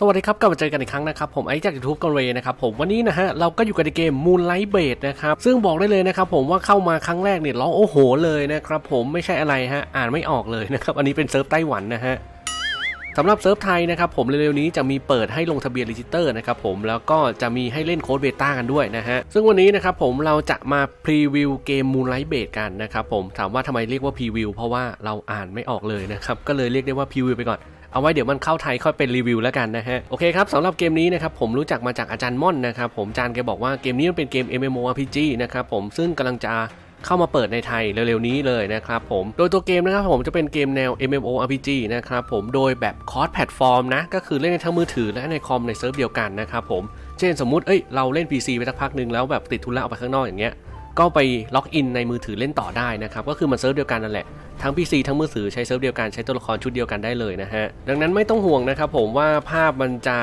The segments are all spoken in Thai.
สวัสดีครับกลับมาเจอกันอีกครั้งนะครับผมไอจากยูทูบกันเลยนะครับผมวันนี้นะฮะเราก็อยู่กันในเกม Moonlight b a d นะครับซึ่งบอกได้เลยนะครับผมว่าเข้ามาครั้งแรกเนี่ยร้องโอ้โหเลยนะครับผมไม่ใช่อะไรฮะอ่านไม่ออกเลยนะครับอันนี้เป็นเซิร์ฟไต้หวันนะฮะสำหรับเซิร์ฟไทยนะครับผมเร็วๆนี้จะมีเปิดให้ลงทะเบียนรีจิสเตอร์นะครับผมแล้วก็จะมีให้เล่นโค้ดเบต้ากันด้วยนะฮะซึ่งวันนี้นะครับผมเราจะมาพรีวิวเกม Moonlight b a d กันนะครับผมถามว่าทำไมเรียกว่าพรีวิวเพราะว่าเราอ่านไม่ออกเลยนะครับก็เลยเรียกได้ว่าพรีวิวไปก่อน เอาไว้เดี๋ยวมันเข้าไทยค่อยเป็นรีวิวแล้วกันนะฮะโอเคครับสำหรับเกมนี้นะครับผมรู้จักมาจากอาจารย์ม่อนนะครับผมอาจารย์แกบอกว่าเกมนี้มันเป็นเกม MMORPG นะครับผมซึ่งกำลังจะเข้ามาเปิดในไทยเร็วๆนี้เลยนะครับผม โดยตัวเกมนะครับผมจะเป็นเกมแนว MMORPG นะครับผม โดยแบบคอร์สแพลตฟอร์มนะ ก็คือเล่นในทั้งมือถือและในคอมในเซิร์ฟเดียวกันนะครับผม เช่นสมมุติ เอ้ย เราเล่น PC ไปสักพักหนึ่งแล้วแบบติดธุระออกไปข้างนอกอย่างเงี้ย ก็ไปล็อกอินในมือถือเล่นต่อได้นะครับ ก็คือมันเซิร์ฟเดียวกันนั่นแหละ ทั้ง PC ทั้งมือถือใช้เซิร์ฟเดียวกันใช้ตัวละครชุดเดียวกันได้เลยนะฮะ ดังนั้นไม่ต้องห่วงนะครับผมว่าภาพมันจะ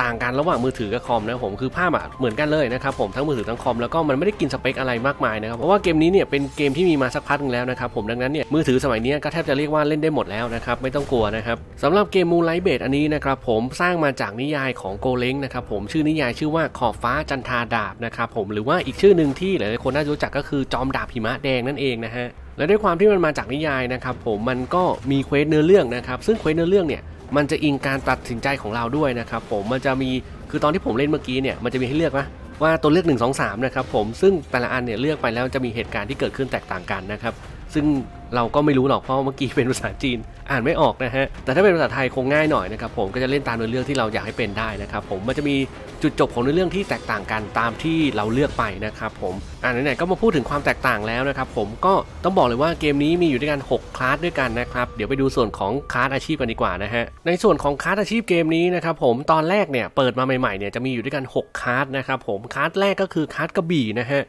ต่างกันระหว่างมือถือกับคอมนะผมคือภาพอะเหมือนกันเลยนะครับผมทั้งมือถือทั้งคอมแล้วก็มันไม่ได้กินสเปคอะไรมากมายนะครับเพราะว่าเกมนี้เนี่ยเป็นเกมที่มีมาสักพักหนึงแล้วนะครับผมดังนั้นเนี่ยมือถือสมัยนี้ก็แทบจะเรียกว่าเล่นได้หมดแล้วนะครับไม่ต้องกลัวนะครับสำหรับเกม Moonlight b a d อันนี้นะครับผมสร้างมาจากนิยายของโกเล้งนะครับผมชื่อนิยายชื่อว่าขอบฟ้าจันทาดาบนะครับผมหรือว่าอีกชื่อหนึ่งที่หลายๆคนน่าจะรู้จักก็คือจอมดาบหิมะแดงนั่นเองนะฮะ และด้วยความที่มันมาจากนิยายนะครับผมมันก็มีเควสเนื้อเรื่องนะครับซึ่งเควสเนื้อเรื่องเนี่ยมันจะอิงการตัดสินใจของเราด้วยนะครับผมมันจะมีคือตอนที่ผมเล่นเมื่อกี้เนี่ยมันจะมีให้เลือกนะว่าตัวเลือก 1 2 3นะครับผมซึ่งแต่ละอันเนี่ยเลือกไปแล้วจะมีเหตุการณ์ที่เกิดขึ้นแตกต่างกันนะครับ ซึ่งเราก็ไม่รู้หรอกเพราะเมื่อกี้เป็นภาษาจีนอ่านไม่ออกนะฮะแต่ถ้าเป็นภาษาไทยคงง่ายหน่อยนะครับผมก็จะเล่นตามเนื้อเรื่องที่เราอยากให้เป็นได้นะครับผมมันจะมีจุดจบของเนื้อเรื่องที่แตกต่างกันตามที่เราเลือกไปนะครับผมอ่าไหนๆก็มาพูดถึงความแตกต่างแล้วนะครับผมก็ต้องบอกเลยว่าเกมนี้มีอยู่ด้วยกัน6คลาสด้วยกันนะครับเดี๋ยวไปดูส่วนของคลาสอาชีพกันดีกว่านะฮะในส่วนของคลาสอาชีพเกมนี้นะครับผมตอนแรกเนี่ยเปิดมาใหม่ๆเนี่ยจะมีอยู่ด้วยกัน 6คลาสนะครับผมคลาสแรกก็คือคลาสกระบี่นะฮะ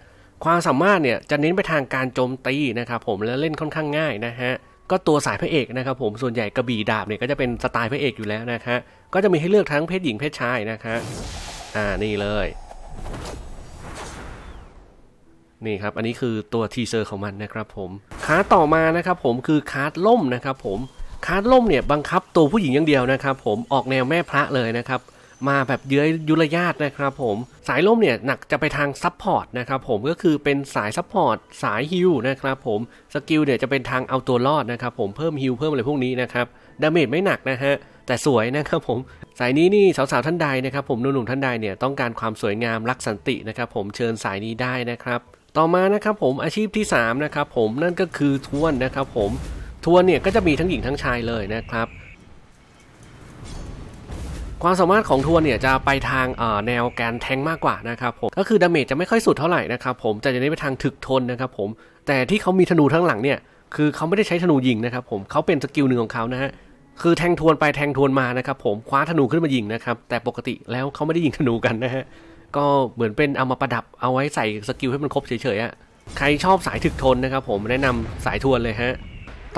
ความสามารถเนี่ยจะเน้นไปทางการโจมตีนะครับผมและเล่นค่อนข้างง่ายนะฮะก็ตัวสายพระเอกนะครับผมส่วนใหญ่กระบี่ดาบเนี่ยก็จะเป็นสไตล์พระเอกอยู่แล้วนะฮะก็จะมีให้เลือกทั้งเพศหญิงเพศชายนะคะอ่านี่เลย นี่ครับอันนี้คือตัวทีเซอร์ของมันนะครับผมคาร์ดต่อมานะครับผมคือคาร์ดล่มนะครับผมคาร์ดล่มเนี่ยบังคับตัวผู้หญิงอย่างเดียวนะครับผมออกแนวแม่พระเลยนะครับ มาแบบเยื้อยยุรยาตนะครับผมสายล่มเนี่ยหนักจะไปทางซับพอร์ตนะครับผมก็คือเป็นสายซับพอร์ตสายฮิลนะครับผมสกิลเนี่ยจะเป็นทางเอาตัวรอดนะครับผมเพิ่มฮิลเพิ่มอะไรพวกนี้นะครับดาเมจไม่หนักนะฮะแต่สวยนะครับผมสายนี้นี่สาวๆท่านใดนะครับผมหนุ่มๆท่านใดเนี่ยต้องการความสวยงามรักสันตินะครับผมเชิญสายนี้ได้นะครับต่อมานะครับผมอาชีพที่3นะครับผมนั่นก็คือทวนนะครับผมทวนเนี่ยก็จะมีทั้งหญิงทั้งชายเลยนะครับ ความสามารถของทวนเนี่ยจะไปทางแนวการแทงมากกว่านะครับผมก็คือดาเมจจะไม่ค่อยสุดเท่าไหร่นะครับผมแต่จะเน้นไปทางถึกทนนะครับผมแต่ที่เขามีธนูทั้งหลังเนี่ยคือเขาไม่ได้ใช้ธนูยิงนะครับผมเขาเป็นสกิลหนึ่งของเขานะฮะคือแทงทวนไปแทงทวนมานะครับผมคว้าธนูขึ้นมายิงนะครับแต่ปกติแล้วเขาไม่ได้ยิงธนูกันนะฮะก็เหมือนเป็นเอามาประดับเอาไว้ใส่สกิลให้มันครบเฉยๆอะใครชอบสายถึกทนนะครับผมแนะนำสายทวนเลยฮะ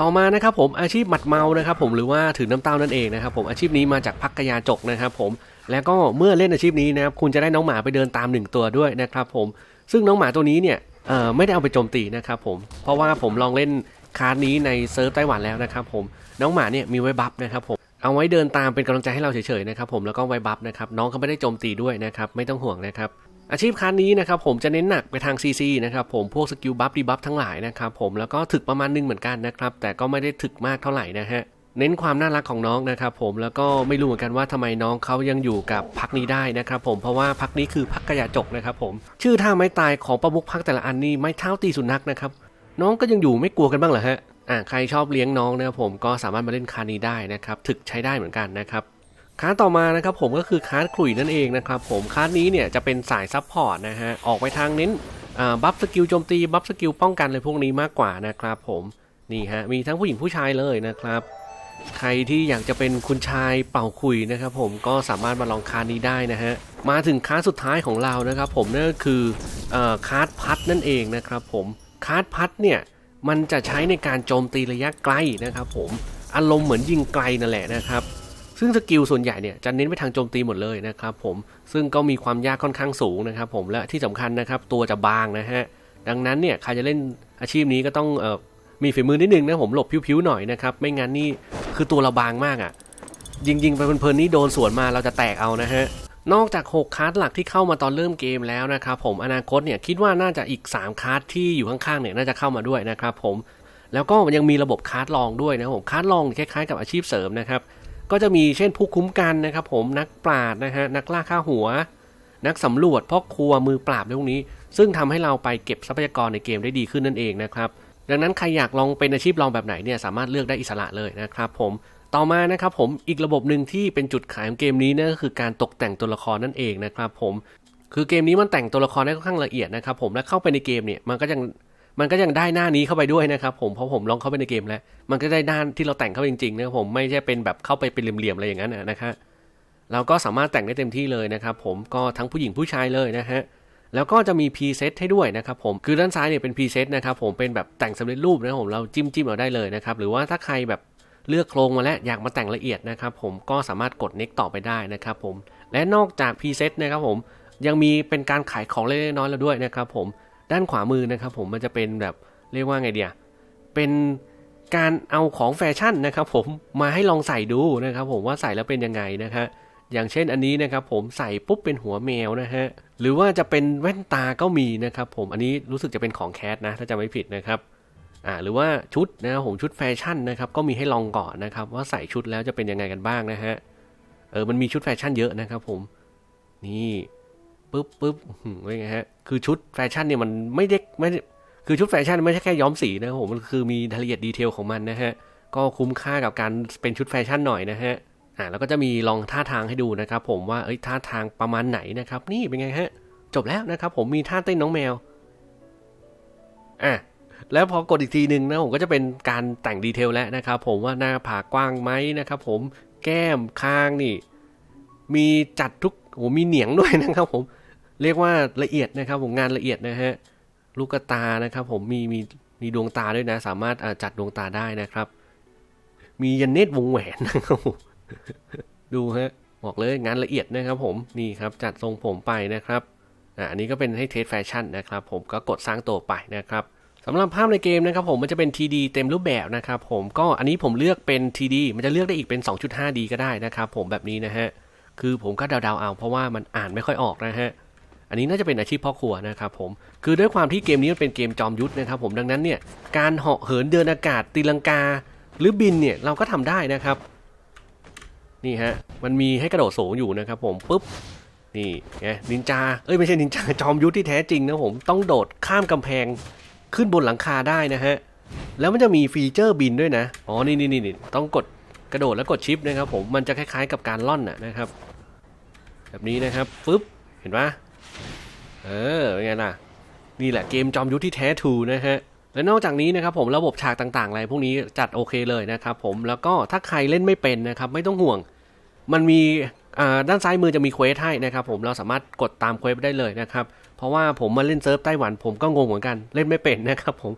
ต่อมานะครับผมอาชีพหมัดเมานะครับผมหรือว่าถือน้ำเต้านั่นเองนะครับผมอาชีพนี้มาจากพักกยาจกนะครับผมแล้วก็เมื่อเล่นอาชีพนี้นะครับคุณจะได้น้องหมาไปเดินตามหนึ่งตัวด้วยนะครับผมซึ่งน้องหมาตัวนี้เนี่ยเอ่อไม่ได้เอาไปโจมตีนะครับผมเพราะว่าผมลองเล่นคาร์ดนี้ในเซิร์ฟไต้หวันแล้วนะครับผมน้องหมาเนี่ยมีไว้บัฟนะครับผมเอาไว้เดินตามเป็นกำลังใจให้เราเฉยๆนะครับผมแล้วก็ไว้บัฟนะครับน้องเขาไม่ได้โจมตีด้วยนะครับไม่ต้องห่วงนะครับ อาชีพคันนี้นะครับผมจะเน้นหนักไปทาง CC นะครับผมพวกสกิลบัฟดีบัฟทั้งหลายนะครับผมแล้วก็ถึกประมาณนึงเหมือนกันนะครับแต่ก็ไม่ได้ถึกมากเท่าไหร่นะฮะเน้นความน่ารักของน้องนะครับผมแล้วก็ไม่รู้เหมือนกันว่าทำไมน้องเขายังอยู่กับพักนี้ได้นะครับผมเพราะว่าพักนี้คือพักกระยาจกนะครับผมชื่อท่าไม้ตายของประมุขพักแต่ละอันนี่ไม่เท่าตีสุนัขนะครับน้องก็ยังอยู่ไม่กลัวกันบ้างเหรอฮะอ่าใครชอบเลี้ยงน้องนะครับผมก็สามารถมาเล่นคานี้ได้นะครับถึกใช้ได้เหมือนกันนะครับ คาร์ดต่อมานะครับผมก็คือคาร์ดขลุ่ยนั่นเองนะครับผมคาร์ดนี้เนี่ยจะเป็นสายซับพอร์ตนะฮะออกไปทางเน้นบัฟสกิลโจมตีบัฟสกิลป้องกันอะไรพวกนี้มากกว่านะครับผมนี่ฮะมีทั้งผู้หญิงผู้ชายเลยนะครับ ใครที่อยากจะเป็นคุณชายเป่าคุยนะครับผมก็สามารถมาลองคาร์ดนี้ได้นะฮะมาถึงคาร์ดสุดท้ายของเรานะครับผมนั่นก็คืออคาร์ดพัดนั่นเองนะครับผมคาร์ดพัดเนี่ยมันจะใช้ในการโจมตีระยะไกลนะครับผมอารมณ์เหมือนยิงไกลนั่นแหละนะครับ ซึ่งสกิลส่วนใหญ่เนี่ยจะเน้นไปทางโจมตีหมดเลยนะครับผมซึ่งก็มีความยากค่อนข้างสูงนะครับผมและที่สำคัญนะครับตัวจะบางนะฮะดังนั้นเนี่ยใครจะเล่นอาชีพนี้ก็ต้องเออมีฝีมือนิดนึงนะผมหลบผิวๆหน่อยนะครับไม่งั้นนี่คือตัวเราบางมากอะ่ะยิงยิงๆไปเพลินๆนี่โดนสวนมาเราจะแตกเอานะฮะนอกจาก 6 คาร์ดหลักที่เข้ามาตอนเริ่มเกมแล้วนะครับผมอนาคตเนี่ยคิดว่าน่าจะอีก 3 คาร์ดที่อยู่ข้างๆเนี่ยน่าจะเข้ามาด้วยนะครับผมแล้วก็ยังมีระบบคาร์ดลองด้วยนะผมคาร์ดลองคล้ายๆกับอาชีพเสริมนะครับ ก็จะมีเช่นผู้คุ้มกันนะครับผมนักปราดนะฮะนักล่าฆ่าหัว นักสำรวจพ่อครัวมือปราบพวกนี้ ซึ่งทำให้เราไปเก็บทรัพยากรในเกมได้ดีขึ้นนั่นเองนะครับดังนั้นใครอยากลองเป็นอาชีพลองแบบไหนเนี่ยสามารถเลือกได้อิสระเลยนะครับผมต่อมานะครับผมอีกระบบหนึ่งที่เป็นจุดขายของเกมนี้นั่นก็คือการตกแต่งตัวละครนั่นเองนะครับผมคือเกมนี้มันแต่งตัวละครได้ค่อนข้างละเอียดนะครับผมและเข้าไปในเกมเนี่ยมันก็ยัง มันก็ยังได้หน้านี้เข้าไปด้วยนะครับผมเพราะผมลองเข้าไปในเกมแล้ว มันก็ได้ด้าที่เราแต่งเข้าไปจริงๆนะครับผมไม่ใช่เป็นแบบเข้าไปเป็นเหลี่ยมๆอะไรอย่างนั้นนะครับเราก็สามารถแต่งได้เต็มที่เลยนะครับผมก็ทั้งผู้หญิงผู้ชายเลยนะฮะแล้วก็จะมีพรีเซตให้ด้วยนะครับผมคือด้านซ้ายเนี่ยเป็นพรีเซตนะครับผมเป็นแบบแต่งสำเร็จรูปนะครับผมเราจิ้มจิ้มเอาได้เลยนะครับหรือว่าถ้าใครแบบเลือกโครงมาแล้วอยากมาแต่งละเอียดนะครับผมก็สามารถกด next ต่อไปได้นะครับผมและนอกจากพรีเซตนะครับผมยังมีเป็นการขายของเล็กๆน้อยๆแล้วด้วยนะครับผม ด้านขวามือนะครับ ผมมันจะเป็นแบบเรียกว่าไงเดียเป็นการเอาของแฟชั่นนะครับ ผมมาให้ลองใส่ดูนะครับ ผมว่าใส่แล้วเป็นยังไงนะฮะอย่างเช่นอันนี้นะครับ ผมใส่ปุ๊บเป็นหัวแมวนะฮะหรือว่าจะเป็นแว่นตาก็มีนะครับ ผมอันนี้รู้สึกจะเป็นของแคทนะ ถ้าจะไม่ผิดนะครับอ่าหรือว่าชุดนะครับผมชุดแฟชั่นนะครับ ก็มีให้ลองก่อนนะครับ ว่าใส่ชุดแล้วจะเป็นยังไงกันบ้างนะฮะเออมันมีชุดแฟชั่นเยอะนะครับ ผมนี่ ปุ๊บปุ๊บหืมว่าไงฮะ คือชุดแฟชั่นเนี่ยมันไม่ได้ไม่ไคือชุดแฟชั่นไม่ใช่แค่ย้อมสีนะครับผมมันคือมีรายละเอียดดีเทลของมันนะฮะ ก็คุ้มค่ากับการเป็นชุดแฟชั่นหน่อยนะฮะอ่าแล้วก็จะมีลองท่าทางให้ดูนะครับ ผมว่าเอ้ยท่าทางประมาณไหนนะครับ นี่เป็นไงฮะ จบแล้วนะครับ ผมมีท่าเต้นน้องแมวอะแล้วพอกดอีกทีหนึ่งนะผมก็จะเป็นการแต่งดีเทลแล้วนะครับ ผมว่าหน้าผากกว้างไหมนะครับ ผมแก้มคางนี่ มีจัดทุกโอ้มีเหนียงด้วยนะครับ ผม เรียกว่าละเอียดนะครับผมงานละเอียดนะฮะลูกตานะครับผมมีมีมีดวงตาด้วยนะ สามารถจัดดวงตาได้นะครับ มียันเนตวงแหวนนะครับดูฮะบอกเลยงานละเอียดนะครับผมนี่ครับจัดทรงผมไปนะครับอ่าอันนี้ก็เป็นให้เทสแฟชั่นนะครับผมก็กดสร้างตัวไปนะครับสำหรับภาพในเกมนะครับผมมันจะเป็น TD เต็มรูปแบบนะครับผมก็อันนี้ผมเลือกเป็น TD มันจะเลือกได้อีกเป็น 2.5D ก็ได้นะครับผมแบบนี้นะฮะคือผมก็เดาๆเอาเพราะว่ามันอ่านไม่ค่อยออกนะฮะ อันนี้น่าจะเป็นอาชีพพ่อครัวนะครับผม คือด้วยความที่เกมนี้มันเป็นเกมจอมยุทธนะครับผมดังนั้นเนี่ยการเหาะเหินเดินอากาศตีลังกา หรือบินเนี่ยเราก็ทำได้นะครับ นี่ฮะมันมีให้กระโดดสูงอยู่นะครับ ผมปุ๊บนี่ไงนินจาเอ้ยไม่ใช่นินจาจอมยุทธที่แท้จริงนะผมต้องโดดข้ามกำแพงขึ้นบนหลังคาได้นะฮะแล้วมันจะมีฟีเจอร์บินด้วยนะอ๋อนี่นี่นี่นี่ต้องกดกระโดดแล้วกดชิปนะครับผมมันจะคล้ายๆกับการล่อนนะนะครับ แบบนี้นะครับปึ๊บเห็นปะ เออเป็นไงล่ะ นี่แหละเกมจอมยุทธที่แท้ทูนะฮะและนอกจากนี้นะครับผมระบบฉากต่างๆอะไรพวกนี้จัดโอเคเลยนะครับผมแล้วก็ถ้าใครเล่นไม่เป็นนะครับไม่ต้องห่วง มันมีด้านซ้ายมือจะมีเควสให้นะครับผมเราสามารถกดตามเควสได้เลยนะครับเพราะว่าผมมาเล่นเซิร์ฟไต้หวันผมก็งงเหมือนกันเล่นไม่เป็นนะครับผม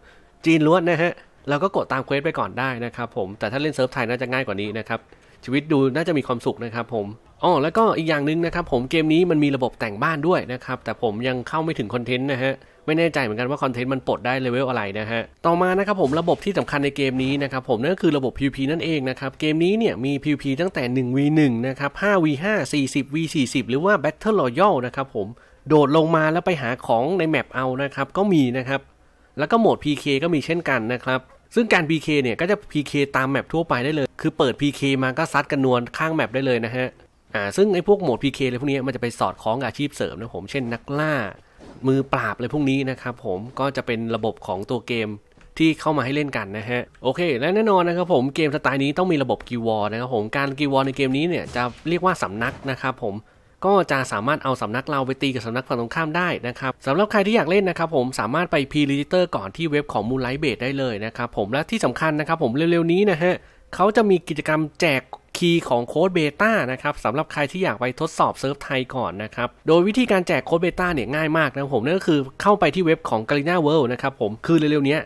จีนล้วนนะฮะเราก็กดตามเควสไปก่อนได้นะครับผมแต่ถ้าเล่นเซิร์ฟไทยน่าจะง่ายกว่านี้นะครับ ชีวิตดูน่าจะมีความสุขนะครับผมอ๋อแล้วก็อีกอย่างหนึ่งนะครับผมเกมนี้มันมีระบบแต่งบ้านด้วยนะครับแต่ผมยังเข้าไม่ถึงคอนเทนต์นะฮะไม่แน่ใจเหมือนกันว่าคอนเทนต์มันปลดได้เลเวลอะไรนะฮะต่อมานะครับผมระบบที่สำคัญในเกมนี้นะครับผมนั่นก็คือระบบ PVP นั่นเองนะครับเกมนี้เนี่ยมี PVP ตั้งแต่ 1v1 นะครับ 5v5 40v40 หรือว่า Battle Royale นะครับผมโดดลงมาแล้วไปหาของในแมปเอานะครับก็มีนะครับแล้วก็โหมด PK ก็มีเช่นกันนะครับ ซึ่งการ PK เนี่ยก็จะ PK ตามแมปทั่วไปได้เลย คือเปิด PK มาก็ซัดกันนวลข้างแมปได้เลยนะฮะ อ่า ซึ่งไอ้พวกโหมด PK อะไรพวกนี้มันจะไปสอดคล้องอาชีพเสริมนะผม เช่นนักล่า มือปราบอะไรพวกนี้นะครับผม ก็จะเป็นระบบของตัวเกมที่เข้ามาให้เล่นกันนะฮะ โอเค และแน่นอนนะครับผมเกมสไตล์นี้ต้องมีระบบกิวอร์นะครับผม การกิวอร์ในเกมนี้เนี่ยจะเรียกว่าสำนักนะครับผม ก็จะสามารถเอาสำนักเราไปตีกับสำนักฝั่งตรงข้ามได้นะครับสำหรับใครที่อยากเล่นนะครับผมสามารถไปพรีรีจิเตอร์ก่อนที่เว็บของ Moonlight Base ได้เลยนะครับผมและที่สำคัญนะครับผมเร็วๆนี้นะฮะเขาจะมีกิจกรรมแจกคีย์ของโค้ดเบต้านะครับสำหรับใครที่อยากไปทดสอบเซิร์ฟไทยก่อนนะครับโดยวิธีการแจกโค้ดเบต้าเนี่ยง่ายมากนะผมนั่นก็คือเข้าไปที่เว็บของ g a l i n a World นะครับผมคือเร็วๆนี้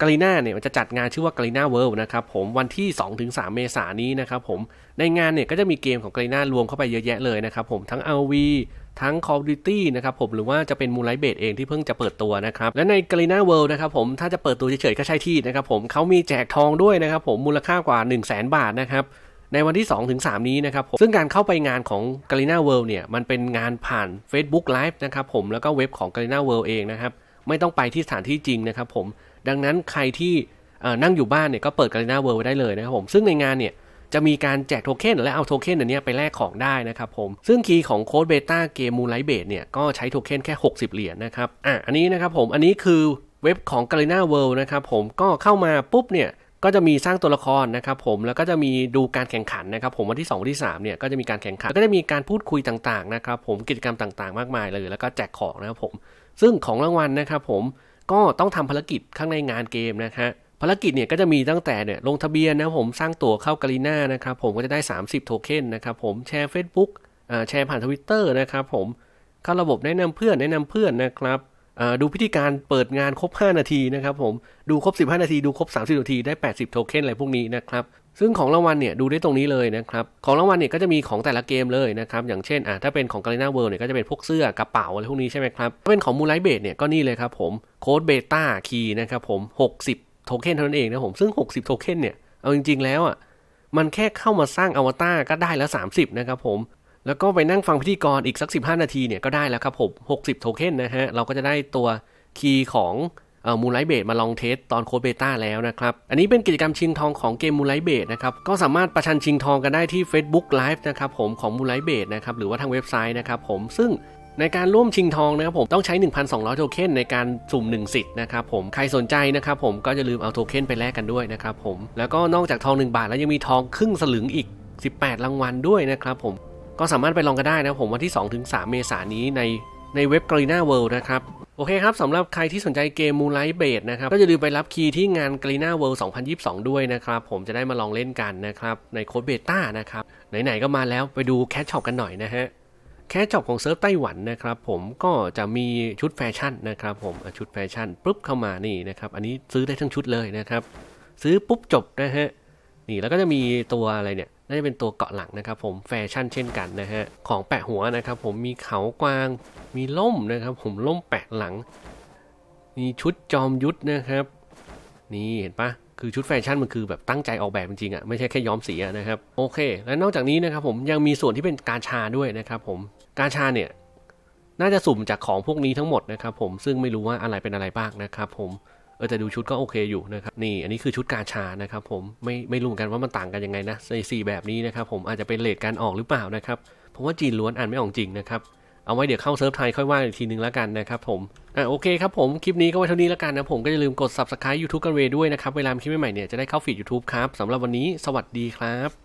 กาลิน่าเนี่ยมันจะจัดงานชื่อว่ากาลิน่าเวิลด์นะครับผมวันที่ 2-3 เมษายนนี้นะครับผมในงานเนี่ยก็จะมีเกมของกาลิน่ารวมเข้าไปเยอะแยะเลยนะครับผมทั้ง RV ทั้ง Call of Duty นะครับผมหรือว่าจะเป็น Moonlight Base เองที่เพิ่งจะเปิดตัวนะครับ และใน g a l i n a World นะครับผมถ้าจะเปิดตัวเฉยๆก็ใช่ที่นะครับผมเขามีแจกทองด้วยนะครับผมมูลค่ากว่า 1 0 0 0 0แบาทนะครับในวันที่ 2-3ถึง3นี้นะครับผมซึ่งการเข้าไปงานของ g a l i n a World เนี่ยมันเป็นงานผ่าน Facebook Live นะครับผมแล้วก็เว็บของ g a l i n a World เองนะครับไม่ต้องไปที่สถานที่จริงนะครับผม ดังนั้นใครที่นั่งอยู่บ้านเนี่ยก็เปิด g a l i n a World ไว้ได้เลยนะครับผมซึ่งในงานเนี่ยจะมีการแจกโทเค็นและเอาโทเค็นอันเนี้ยไปแลกของได้นะครับผม ซึ่งคีย์ของโค้ดเบต้าเกมมูไลท์เบดเนี่ยก็ใช้โทเค็นแค่ 60 เหรียญนะครับ อะ อันนี้นะครับผม อันนี้คือเว็บของ g a l i n a World นะครับผม ก็เข้ามาปุ๊บเนี่ย ก็จะมีสร้างตัวละครนะครับผม แล้วก็จะมีดูการแข่งขันนะครับผม วันที่2วันที่3เนี่ยก็จะมีการแข่งขัน ก็จะมีการพูดคุยต่างๆนะครับผม กิจกรรมต่างๆ มากมายเลย แล้วก็แจกของนะครับผม ซึ่งของรางวัลนะครับผม ก็ต้องทำภารกิจข้างในงานเกมนะฮะภารกิจเนี่ยก็จะมีตั้งแต่เนี่ยลงทะเบียนนะผมสร้างตั๋วเข้ากาลีน่านะครับผมก็จะได้ 30 โทเค็นนะครับผมแชร์ Facebook อ่าแชร์ผ่านทวิตเตอร์นะครับผมเข้าระบบแนะนำเพื่อนแนะนำเพื่อนนะครับอ่าดูพิธีการเปิดงานครบ 5 นาทีนะครับผมดูครบ 15 นาที ดูครบ 30 นาที ได้ 80 โทเค็นอะไรพวกนี้นะครับ ซึ่งของรางวัลเนี่ยดูได้ตรงนี้เลยนะครับของรางวัลเนี่ยก็จะมีของแต่ละเกมเลยนะครับอย่างเช่นอ่าถ้าเป็นของ g a l e n a World เนี่ยก็จะเป็นพวกเสื้อกระเป๋าอะไรพวกนี้ใช่ไหมครับถ้าเป็นของ Moonlight b a s เนี่ยก็นี่เลยครับผมโค้ดเบต้าคีย์นะครับผม 60 โทเค็นเท่านั้นเองนะผมซึ่ง 60 โทเค็นเนี่ยเอาจริง ๆ แล้วอะมันแค่เข้ามาสร้างอวตารก็ได้แล้ว 30 นะครับผมแล้วก็ไปนั่งฟังพิธีกรอีกสัก 15 นาทีเนี่ยก็ได้แล้วครับผม60 โทเค็นนะฮะเราก็จะได้ตัวคีย์ของ มูลไลท์เบดมาลองเทสตอนโค้ดเบต้าแล้วนะครับ อันนี้เป็นกิจกรรมชิงทองของเกมมูลไลท์เบดนะครับ ก็สามารถประชันชิงทองกันได้ที่ Facebook Live นะครับผมของมูลไลท์เบดนะครับหรือว่าทางเว็บไซต์นะครับผมซึ่งในการร่วมชิงทองนะครับผมต้องใช้ 1,200 โทเค็นในการสุ่ม1สิทธิ์นะครับผมใครสนใจนะครับผมก็จะลืมเอาโทเค็นไปแลกกันด้วยนะครับผมแล้วก็นอกจากทอง 1 บาทแล้วยังมีทองครึ่งสลึงอีก 18 รางวัลด้วยนะครับผมก็สามารถไปลองกันได้นะผมวันที่ 2-3 เมษายนนี้ในในเว็บ g a r i n a World นะครับ โอเคครับสำหรับใครที่สนใจเกม Moonlight b a นะครับ ก็อย่าลืมไปรับคีย์ที่งาน g a r i n a World 2022 ด้วยนะครับ ผมจะได้มาลองเล่นกันนะครับ ในโค้ดเบต้านะครับ ไหน ๆ ก็มาแล้วไปดูแคชช็อปกันหน่อยนะฮะแคชช็อปของเซิร์ฟไต้หวันนะครับผมก็จะมีชุดแฟชั่นนะครับผมชุดแฟชั่นปุ๊บเข้ามานี่นะครับ อันนี้ซื้อได้ทั้งชุดเลยนะครับ ซื้อปุ๊บจบนะฮะนี่แล้วก็จะมีตัวอะไรเนี่ย น่าจะเป็นตัวเกาะหลังนะครับผมแฟชั่นเช่นกันนะฮะของแปะหัวนะครับผมมีเขากวางมีล่มนะครับ ผมล่มแปะหลัง มีชุดจอมยุทธนะครับ นี่เห็นปะคือชุดแฟชั่นมันคือแบบตั้งใจออกแบบจริงๆอะ่ะไม่ใช่แค่ย้อมสีะนะครับโอเค และนอกจากนี้นะครับผมยังมีส่วนที่เป็นกาชาด้วยนะครับผมกาชาเนี่ยน่าจะสุ่มจากของพวกนี้ทั้งหมดนะครับผมซึ่งไม่รู้ว่าอะไรเป็นอะไรบ้างนะครับผม เออแต่ดูชุดก็โอเคอยู่นะครับนี่อันนี้คือชุดกาชานะครับผมไม่ไม่รู้เหมือนกันว่ามันต่างกันยังไงนะในสี่แบบนี้นะครับผมอาจจะเป็นเลทการออกหรือเปล่านะครับเพราะว่าจีนล้วนอ่านไม่ออกจริงนะครับเอาไว้เดี๋ยวเข้าเซิร์ฟไทยค่อยว่าอีกทีนึงแล้วกันนะครับผมอะโอเคครับผมคลิปนี้ก็ไว้เท่านี้แล้วกันนะผมก็อย่าลืมกด subscribe YouTube กันเวด้วยนะครับเวลามีคลิปใหม่ๆเนี่ยจะได้เข้าฟีด YouTube ครับสำหรับวันนี้สวัสดีครับ